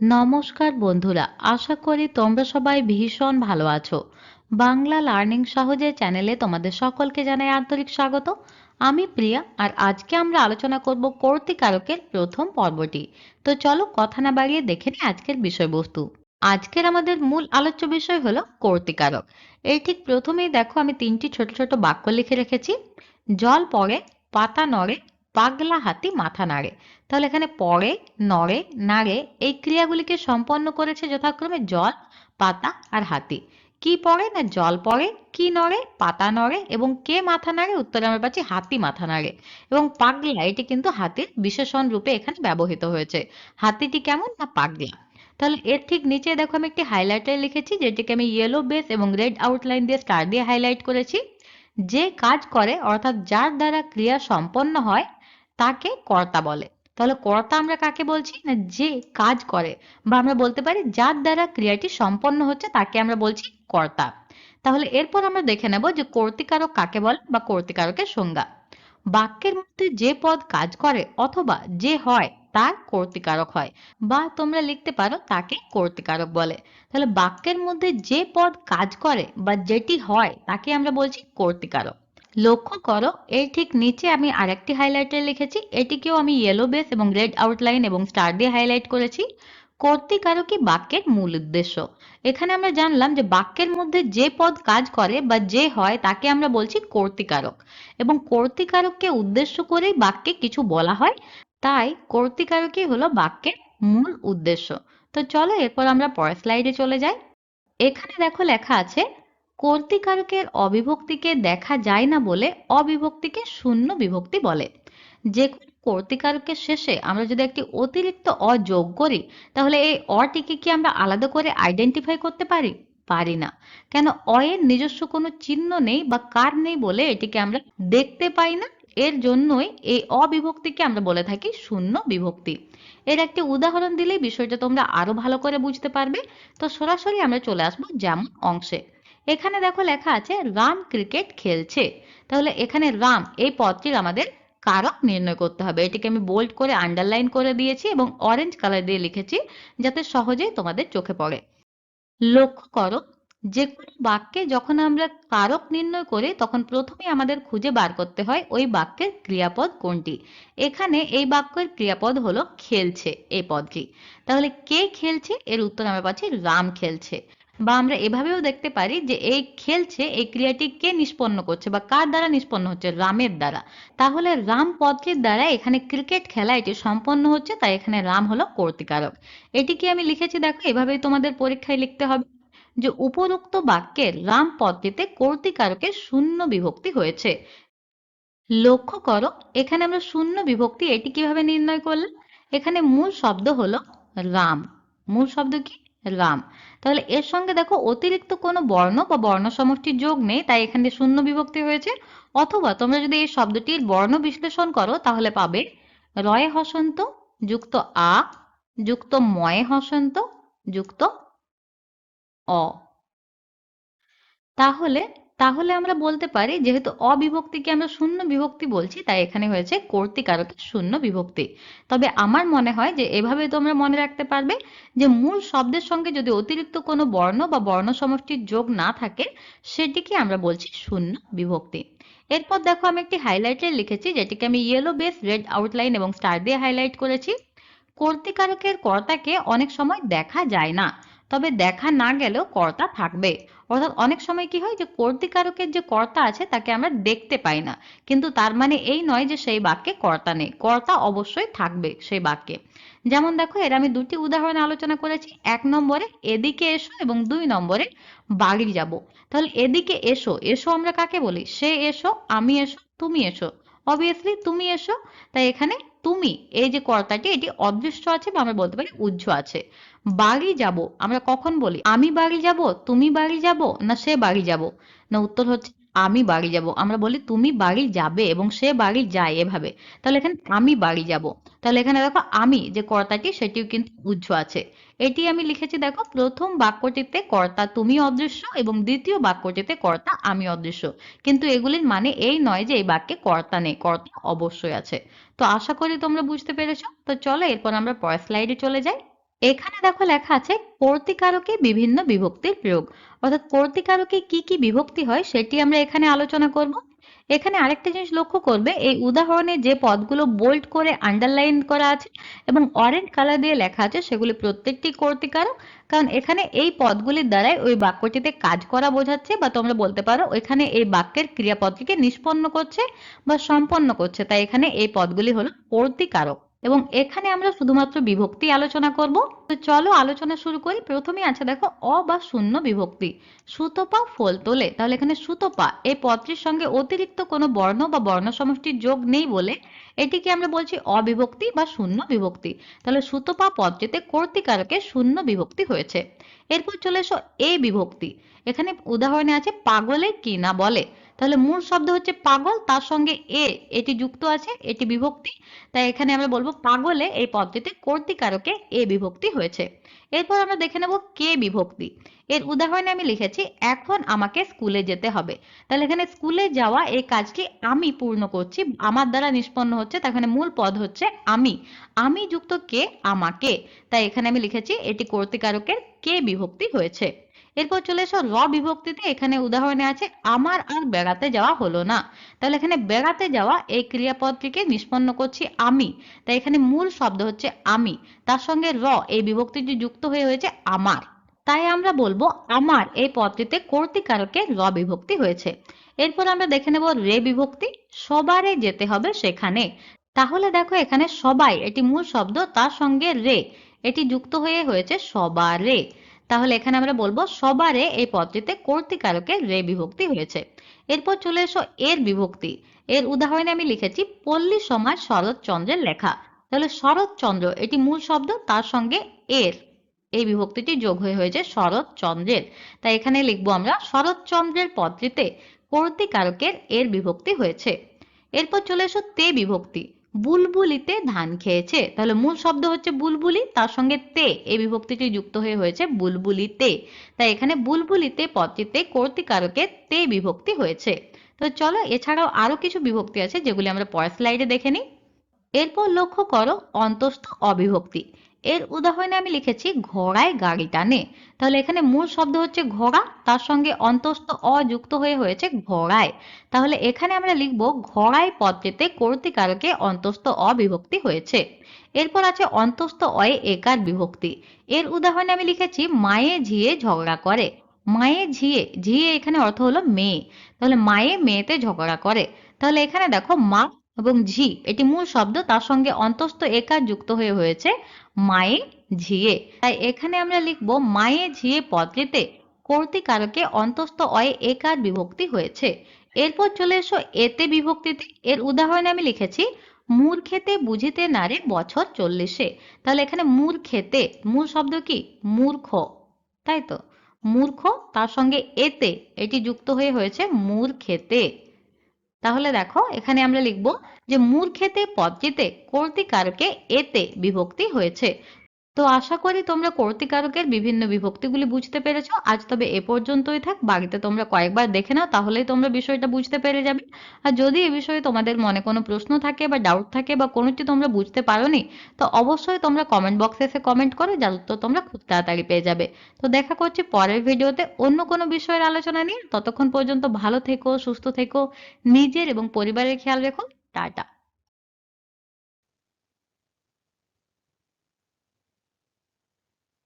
নমস্কার বন্ধুরা, আশা করি তোমরা সবাই ভীষণ ভালো আছো। বাংলা লার্নিং সহজে চ্যানেলে তোমাদের সকলকে জানাই আন্তরিক স্বাগত। আমি প্রিয়া, আর আজকে আমরা আলোচনা করব কর্তিকারকের প্রথম পর্বটি। তো চলো কথা না বাড়িয়ে দেখে নিই আজকের বিষয়বস্তু। আজকের আমাদের মূল আলোচ্য বিষয় হলো কর্তিকারক এই ঠিক প্রথমেই দেখো আমি তিনটি ছোট ছোট বাক্য লিখে রেখেছি। জল পড়ে, পাতা নড়ে পাগলা হাতি মাথা নাড়ে। তাহলে এখানে পড়ে, নড়ে, নাড়ে এই ক্রিয়াগুলিকে সম্পন্ন করেছে যথাক্রমে জল, পাতা আর হাতি। কি পড়ে না জল পড়ে, কি নড়ে, পাতা নড়ে এবং কে মাথা নাড়ে উত্তরে আমরা পাচ্ছি হাতি মাথা নাড়ে। এবং পাগলা এটি কিন্তু হাতির বিশেষণ রূপে এখানে ব্যবহৃত হয়েছে। হাতিটি কেমন না পাগলা। তাহলে এর ঠিক নিচে দেখো আমি একটি হাইলাইটার লিখেছি, যেটিকে আমি ইয়েলো বেস এবং রেড আউটলাইন দিয়ে স্টার দিয়ে হাইলাইট করেছি। যে কাজ করে অর্থাৎ যার দ্বারা ক্রিয়া সম্পন্ন হয় তাকে কর্তা বলে। তাহলে কর্তা আমরা কাকে বলছি? না, যে কাজ করে বা আমরা বলতে পারি যার দ্বারা ক্রিয়াটি সম্পন্ন হচ্ছে তাকে আমরা বলছি কর্তা। তাহলে এরপর আমরা দেখে নেব যে কর্তিকারক কাকে বলে বা কর্তিকারকের সংজ্ঞা। বাক্যের মধ্যে যে পদ কাজ করে অথবা যে হয় তার কর্তিকারক হয় বা তোমরা লিখতে পারো তাকে কর্তিকারক বলে। তাহলে বাক্যের মধ্যে যে পদ কাজ করে বা যেটি হয় তাকে আমরা বলছি কর্তিকারক। লক্ষ্য করো, এর ঠিক নিচে আমি আরেকটি হাইলাইটার লিখেছি, এটিকেও আমি ইয়েলো বেস এবং রেড আউটলাইন এবং স্টার দিয়ে হাইলাইট করেছি। কর্তিকারকই বাক্যের মূল উদ্দেশ্য? এখানে আমরা জানলাম যে বাক্যের মধ্যে যে পদ কাজ করে বা যে হয় তাকে আমরা বলছি কর্তিকারক এবং কর্তিকারককে উদ্দেশ্য করেই বাক্যে কিছু বলা হয়, তাই কর্তিকারকই হলো বাক্যের মূল উদ্দেশ্য। তো চলো এরপর আমরা পরের স্লাইডে চলে যাই। এখানে দেখো লেখা আছে কর্তিকারকের অবিভক্তিকে দেখা যায় না বলে অবিভক্তিকে শূন্য বিভক্তি বলে। যে কর্তিকারকের শেষে আমরা যদি একটি অতিরিক্ত অ যোগ করি তাহলে এই অটিকে কি আমরা আলাদা করে আইডেন্টিফাই করতে পারি? পারি না। কেন? অ এর নিজস্ব কোনো চিহ্ন নেই বা কার নেই বলে এটিকে আমরা দেখতে পাই না। এর জন্যই এই অবিভক্তিকে আমরা বলে থাকি শূন্য বিভক্তি। এর একটি উদাহরণ দিলেই বিষয়টা তোমরা আরও ভালো করে বুঝতে পারবে। তো সরাসরি আমরা চলে আসব যেমন অংশে। এখানে দেখো লেখা আছে, রাম ক্রিকেট খেলছে। তাহলে এখানে রাম, এই পদটির আমাদের কারক নির্ণয় করতে হবে। এটিকে আমি বোল্ড করে আন্ডারলাইন করে দিয়েছি এবং অরেঞ্জ কালার দিয়ে লিখেছি, যাতে সহজেই তোমাদের চোখে পড়ে। লক্ষ্য করো, যে কোনো বাক্যে যখন আমরা কারক নির্ণয় করি, তখন প্রথমে আমাদের খুঁজে বার করতে হয় ওই বাক্যের ক্রিয়াপদ কোনটি। এখানে এই বাক্যের ক্রিয়াপদ হলো খেলছে, এই পদটি। তাহলে কে খেলছে? এর উত্তর আমরা পাচ্ছি, রাম খেলছে। বা আমরা এভাবেও দেখতে পারি যে এই খেলছে, এই ক্রিয়াটি কে নিষ্পন্ন করছে বা কার দ্বারা নিষ্পন্ন হচ্ছে? রামের দ্বারা। তাহলে রাম পদটির দ্বারা এখানে ক্রিকেট খেলা এটি সম্পন্ন হচ্ছে, তাই এখানে রাম হলো কর্তিকারক। এটি কি আমি লিখেছি, দেখো, এভাবেই তোমাদের পরীক্ষায় লিখতে হবে যে উপরোক্ত বাক্যের রাম পদটিতে কর্তিকারকের শূন্য বিভক্তি হয়েছে। লক্ষ্য করো, এখানে আমরা শূন্য বিভক্তি এটি কীভাবে নির্ণয় করলাম? এখানে মূল শব্দ হলো রাম। মূল শব্দ কি? রাম। তাহলে এর সঙ্গে দেখো অতিরিক্ত কোনো বর্ণ বা বর্ণ সমষ্টির যোগ নেই, তাই এখান দিয়ে শূন্য বিভক্তি হয়েছে। অথবা তোমরা যদি এই শব্দটির বর্ণ বিশ্লেষণ করো, তাহলে পাবে রয়ে হসন্ত যুক্ত আ, যুক্ত ময়ে হসন্ত যুক্ত অ। তাহলে তাহলে আমরা বলতে পারি, যেহেতু অবিভক্তিকে আমরা শূন্য বিভক্তি বলছি, তাই এখানে হয়েছে কর্তিকারকের শূন্য বিভক্তি। তবে আমার মনে হয় যে, এভাবে তোমরা মনে রাখতে পারবে যে, মূল শব্দের সঙ্গে যদি অতিরিক্ত কোনো বর্ণ বা বর্ণ সমষ্টির যোগ না থাকে, সেটিকে আমরা বলছি শূন্য বিভক্তি। এরপর দেখো আমি একটি হাইলাইটার লিখেছি, যেটিকে আমি ইয়েলো বেস রেড আউটলাইন এবং স্টার দিয়ে হাইলাইট করেছি। কর্তিকারকের কর্তাকে অনেক সময় দেখা যায় না। তবে দেখা না গেলেও কর্তা থাকবে। অর্থাৎ অনেক সময় কি হয় যে, কর্তিকারকের যে কর্তা আছে, তাকে আমরা দেখতে পাই না। কিন্তু তার মানে এই নয় যে, সেই বাক্যে কর্তা নেই। কর্তা অবশ্যই থাকবে সেই বাক্যে। যেমন দেখো, এর আমি দুটি উদাহরণ আলোচনা করেছি। এক নম্বরে, এদিকে এসো এবং দুই নম্বরে, বাড়ি যাব। তাহলে এদিকে এসো। এসো আমরা কাকে বলি? সে এসো, আমি এসো, তুমি এসো। অবভিয়াসলি তুমি এসো, তাই এখানে তুমি এই যে কর্তাটি এটি অদৃশ্য আছে বা আমরা বলতে পারি উজ্জ আছে। বাড়ি যাব, আমরা কখন বলি? আমি বাড়ি যাব? তুমি বাড়ি যাব? না সে বাড়ি যাব? না উত্তর হচ্ছে আমি বাড়ি যাব। আমরা বলি, তুমি বাড়ি যাবে এবং সে বাড়ি যায় এভাবে। তাহলে এখানে আমি বাড়ি যাব। তাহলে এখানে দেখো, আমি যে কর্তাটি, সেটিও কিন্তু উজ্জ আছে। এটি আমি লিখেছি, দেখো, প্রথম বাক্যটিতে কর্তা তুমি অদৃশ্য এবং দ্বিতীয় বাক্যটিতে কর্তা আমি অদৃশ্য। কিন্তু এগুলির মানে এই নয় যে এই বাক্যে কর্তা নেই, কর্তা অবশ্যই আছে। তো আশা করি তোমরা বুঝতে পেরেছ। তো চলো, এরপর আমরা পরের স্লাইডে চলে যাই। এখানে দেখো লেখা আছে কর্তিকারকে বিভিন্ন বিভক্তির প্রয়োগ। অর্থাৎ কর্তিকারকে কি কি বিভক্তি হয় সেটি আমরা এখানে আলোচনা করব। এখানে আরেকটা জিনিস লক্ষ্য করবে, এই উদাহরণে যে পদগুলো বোল্ড করে আন্ডারলাইন করা আছে এবং অরেঞ্জ কালার দিয়ে লেখা আছে, সেগুলি প্রত্যেকটি কর্তিকারক কারণ এখানে এই পদগুলির দ্বারাই ওই বাক্যটিতে কাজ করা বোঝাচ্ছে বা তোমরা বলতে পারো এখানে এই বাক্যের ক্রিয়াপদটিকে নিষ্পন্ন করছে বা সম্পন্ন করছে। তাই এখানে এই পদগুলি হলো কর্তিকারক এবং এখানে আমরা শুধুমাত্র বিভক্তি আলোচনা করব। তো চলো আলোচনা শুরু করি। প্রথমেই আছে দেখো, অ বা শূন্য বিভক্তি। সুতপা ফল তোলে। তাহলে এখানে সুতপা এই পদটির সঙ্গে অতিরিক্ত কোনো বর্ণ বা বর্ণ সমষ্টির যোগ নেই বলে এটিকে আমরা বলছি অবিভক্তি বা শূন্য বিভক্তি। তাহলে সুতপা পদটিতে কর্তিকারকে শূন্য বিভক্তি হয়েছে। এরপর চলে এসো, এ বিভক্তি। এখানে উদাহরণে আছে পাগলে কিনা বলে। তাহলে মূল শব্দ হচ্ছে পাগল, তার সঙ্গে এ, এটি যুক্ত আছে, এটি বিভক্তি। তাই এখানে আমরা বলব পাগলে এই পদটিতে কর্তিকারকে এ বিভক্তি হয়েছে। এরপর আমরা দেখে নেব কে বিভক্তি। এর উদাহরণে আমি লিখেছি, এখন আমাকে স্কুলে যেতে হবে। তাহলে এখানে স্কুলে যাওয়া এই কাজটি আমি পূর্ণ করছি, আমার দ্বারা নিষ্পন্ন হচ্ছে, তার এখানে মূল পদ হচ্ছে আমি। আমি যুক্ত কে? আমাকে। তাই এখানে আমি লিখেছি, এটি কর্তিকারকের কে বিভক্তি হয়েছে। এরপর চলে এসো র বিভক্তিতে, এখানে উদাহরণে আছে, আমার আর বেড়াতে যাওয়া হলো না। তাহলে এখানে বেড়াতে যাওয়া এই ক্রিয়াপদটিকে নিষ্পন্ন করছি আমি। তাই এখানে মূল শব্দ হচ্ছে আমি। তার সঙ্গে র, এই বিভক্তিটি যুক্ত হয়ে হয়েছে আমার। তাই আমরা বলব আমার এই পদটিতে কর্তিকারকে র বিভক্তি হয়েছে। এরপর আমরা দেখে নেব রে বিভক্তি, সবারে যেতে হবে সেখানে। তাহলে দেখো এখানে সবাই, এটি মূল শব্দ, তার সঙ্গে রে, এটি যুক্ত হয়ে হয়েছে সবারে। তাহলে এখানে আমরা বলব সবারে এই পদটিতে কর্তিকারকে রে বিভক্তি হয়েছে। এরপর চলে এসো এর বিভক্তি। এর উদাহরণে আমি লিখেছি পল্লী সমাজ শরৎচন্দ্রের লেখা। তাহলে শরৎচন্দ্র এটি মূল শব্দ, তার সঙ্গে এর। এই বিভক্তিটি যোগ হয়ে হয়েছে শরৎচন্দ্রের। তাই এখানে লিখব আমরা শরৎচন্দ্রের পদটিতে কর্তিকারকের এর বিভক্তি হয়েছে। এরপর চলে এসো তে বিভক্তি। বুলবুলিতে ধান খেয়েছে। তাহলে মূল শব্দ হচ্ছে বুলবুলি, তার সঙ্গে তে এই বিভক্তিটি যুক্ত হয়ে হয়েছে বুলবুলিতে। তাই এখানে বুলবুলিতে, পদটিতে কর্তিকারকে তে বিভক্তি হয়েছে। তো চলো, এছাড়াও আরও কিছু বিভক্তি আছে যেগুলি আমরা পরের স্লাইডে দেখে নিই। এরপর লক্ষ্য করো, অন্তস্থ অবিভক্তি। এর উদাহরণে আমি লিখেছি ঘোড়ায় গাড়ি টানে। তাহলে এখানে মূল শব্দ হচ্ছে ঘোড়া, তার সঙ্গে অন্তস্থ অযুক্ত হয়ে হয়েছে ঘোড়ায়। তাহলে এখানে আমরা লিখব ঘোড়ায় পদটিতে কর্তিকারকে অন্তস্থ অবিভক্তি হয়েছে। এরপর আছে অন্তস্থ অয়ে একার বিভক্তি। এর উদাহরণে আমি লিখেছি মায়ে ঝিয়ে ঝগড়া করে। মায়ে ঝিয়ে ঝিয়ে এখানে অর্থ হলো মেয়ে। তাহলে মায়ে মেয়েতে ঝগড়া করে। তাহলে এখানে দেখো মা এবং ঝি, এটি মূল শব্দ, তার সঙ্গে অন্তস্থ একার যুক্ত হয়ে হয়েছে মায়ে ঝিয়ে। তাই এখানে আমরা লিখব, মায়ে ঝিয়ে পদটিতে কর্তিকারকে অন্তস্থ অয়ে একার বিভক্তি হয়েছে। এরপর চলে এসো, এতে বিভক্তিতে এর উদাহরণে আমি লিখেছি মূর খেতে বুঝিতে নারে বছর চল্লিশে তাহলে এখানে মূর খেতে মূল শব্দ কি? মূর্খ তাই তো? মূর্খ তার সঙ্গে এতে এটি যুক্ত হয়ে হয়েছে মূর খেতে তাহলে দেখো এখানে আমরা লিখব যে মূর্খেতে পদটিতে কর্তিকারকে এতে বিভক্তি হয়েছে। তো আশা করি তোমরা কর্তিকারকের বিভিন্ন বিভক্তিগুলি বুঝতে পেরেছ। আজ তবে এ পর্যন্তই থাক, বাড়িতে তোমরা কয়েকবার দেখে নাও, তাহলেই তোমরা বিষয়টা বুঝতে পেরে যাবে। আর যদি এ বিষয়ে তোমাদের মনে কোনো প্রশ্ন থাকে বা ডাউট থাকে বা কোনোটি তোমরা বুঝতে পারোনি, তো অবশ্যই তোমরা কমেন্ট বক্সে এসে কমেন্ট করো, যার উত্তর তোমরা খুব তাড়াতাড়ি পেয়ে যাবে। তো দেখা করছি পরের ভিডিওতে অন্য কোনো বিষয়ের আলোচনা নিয়ে। ততক্ষণ পর্যন্ত ভালো থেকো, সুস্থ থেকো, নিজের এবং পরিবারের খেয়াল রেখো। টাটা।